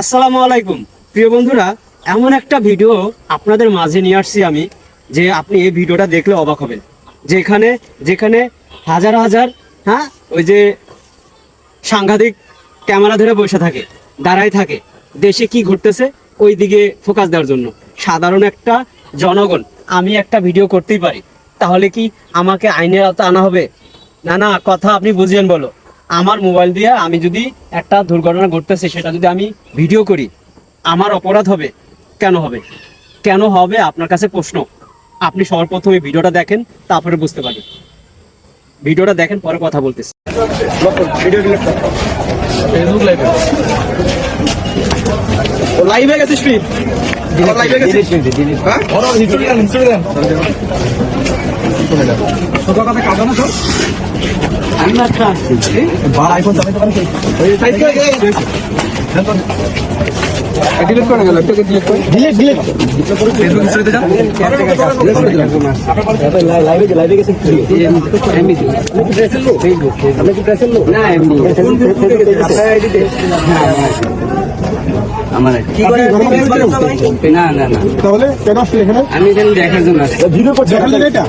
আসসালামু আলাইকুম। প্রিয় বন্ধুরা, এমন একটা ভিডিও আপনাদের মাঝে নিয়ে আসছি আমি, যে আপনি এই ভিডিওটা দেখলে অবাক হবেন। যেখানে যেখানে হাজার হাজার হ্যাঁ ওই যে সাংঘাতিক ক্যামেরা ধরে বসে থাকে, দাঁড়ায় থাকে, দেশে কি ঘটতেছে, ওই দিকে ফোকাস দেওয়ার জন্য। সাধারণ একটা জনগণ, আমি একটা ভিডিও করতেই পারি। তাহলে কি আমাকে আইনের আওতা আনা হবে? না না, কথা আপনি বুঝিয়েন বলো। আমার মোবাইল দিয়ে আমি যদি একটা দুর্ঘটনা ঘটতেছে সেটা যদি আমি ভিডিও করি আমার অপরাধ হবে? কেন হবে? কেন হবে? আপনার কাছে প্রশ্ন। আপনি সর্বপ্রথম ভিডিওটা দেখেন তারপরে বুঝতে পারবেন। ভিডিওটা দেখেন পরে কথা বলতেছি। ফেসবুক লাইভে লাইভে গেছিস লাইভে গেছিস? হ্যাঁ? দেন হিস্ট্রি দেন কথা না তো আমি আসছি বার আইফোন চালাতে পারিস ওই সাইড করে ডিলিট করে গেল একটু ডিলিট করে ডিলিট ডিলিট ফেসবুক হিস্ট্রিতে যান লাইভে লাইভে গেছে এমনি আপনি কি প্রেসের লোক না এমনি আমার কি করে না না না তাহলে কেন আসলি এখানে? আমি এখানে দেখার জন্য ভিডিও করছিস এটা?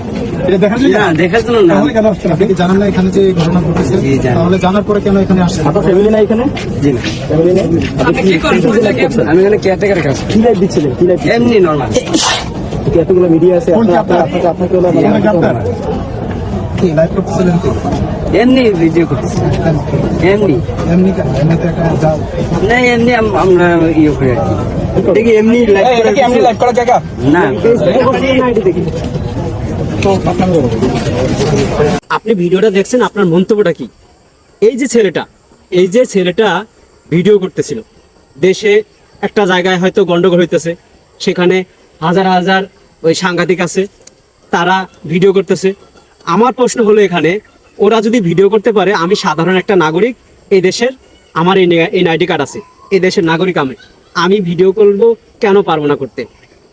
আমি এখানে কেয়ারটেকার কাজ কি লাইভ দিচ্ছিলেন? কি লাইভ এমনি নর্মাল এতগুলো মিডিয়া আছে? আপনাকে আপনাকে কি লাইভ করতেছিলেন এমনি ভিডিও করতেছি। এমনি। এমনি কেন? এমনিতে একটা যাও। না এমনি আমরা ইয়ে করি আর কি। এটা কি এমনি লাইভ করে এমনি লাইভ করা জায়গা? না। আপনি ভিডিওটা দেখছেন, আপনার মন্তব্যটা কি? এই যে ছেলেটা, এই যে ছেলেটা ভিডিও করতেছিল। দেশে একটা জায়গায় হয়তো গন্ডগোল হইতেছে, সেখানে হাজার হাজার ওই সাংঘাতিক আছে, তারা ভিডিও করতেছে। আমার প্রশ্ন হলো এখানে, ওরা যদি ভিডিও করতে পারে, আমি সাধারণ একটা নাগরিক, এই দেশের আমার এই আইডি কার্ড আছে, এই দেশের নাগরিক আমি। আমি ভিডিও করব কেন পারব না করতে?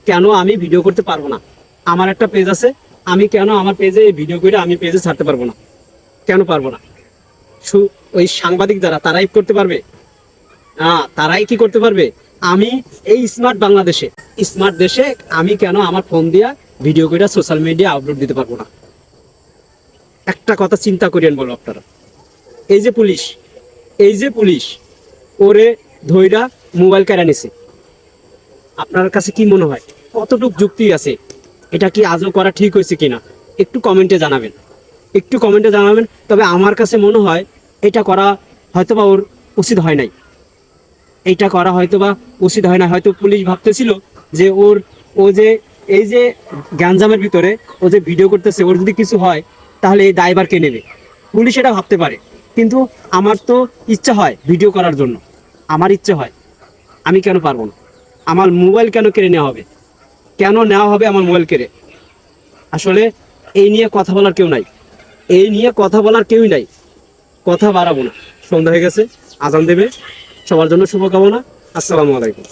কেন আমি ভিডিও করতে পারব না? আমার একটা পেজ আছে আমি কেন আমার পেজে ভিডিও করে আমি পেজে ছাড়তে পারব না? কেন পারব না? ওই সাংবাদিক যারা, তারাই করতে পারবে। হ্যাঁ তারাই কি করতে পারবে? আমি এই স্মার্ট বাংলাদেশে স্মার্ট দেশে আমি কেন আমার ফোন দিয়া ভিডিও করে সোশ্যাল মিডিয়া আপলোড দিতে পারব না? একটা কথা চিন্তা করিয়েন বলো আপনারা। এই যে পুলিশ, এই যে পুলিশ, ওরে ধৈরা মোবাইল কেড়ে নিছে। আপনার কাছে কি মনে হয়? কতটুক যুক্তি আছে? এটা কি আজও করা ঠিক হয়েছে কিনা? একটু কমেন্টে জানাবেন। একটু কমেন্টে জানাবেন, তবে আমার কাছে মনে হয় এটা করা হয়তোবা ওর উচিত হয় নাই। এটা করা হয়তোবা উচিত হয় না হয়তো পুলিশ ভাবতেছিল যে ওর, ও যে, এই যে গ্যাঞ্জামের ভিতরে ও যে ভিডিও করতেছে, ওর যদি কিছু হয়, তাহলে এই দায়বার কে নেবে? পুলিশ এটা ভাবতে পারে। কিন্তু আমার তো ইচ্ছা হয় ভিডিও করার জন্য। আমার ইচ্ছে হয়। আমি কেন পারব না? আমার মোবাইল কেন কেড়ে নেওয়া হবে? কেন নেওয়া হবে আমার মোবাইল কেড়ে? আসলে এই নিয়ে কথা বলার কেউ নাই। এই নিয়ে কথা বলার কেউই নাই। কথা বাড়াবো না। সন্ধ্যা হয়ে গেছে, আজান দেবে। সবার জন্য শুভকামনা। আসসালামু আলাইকুম।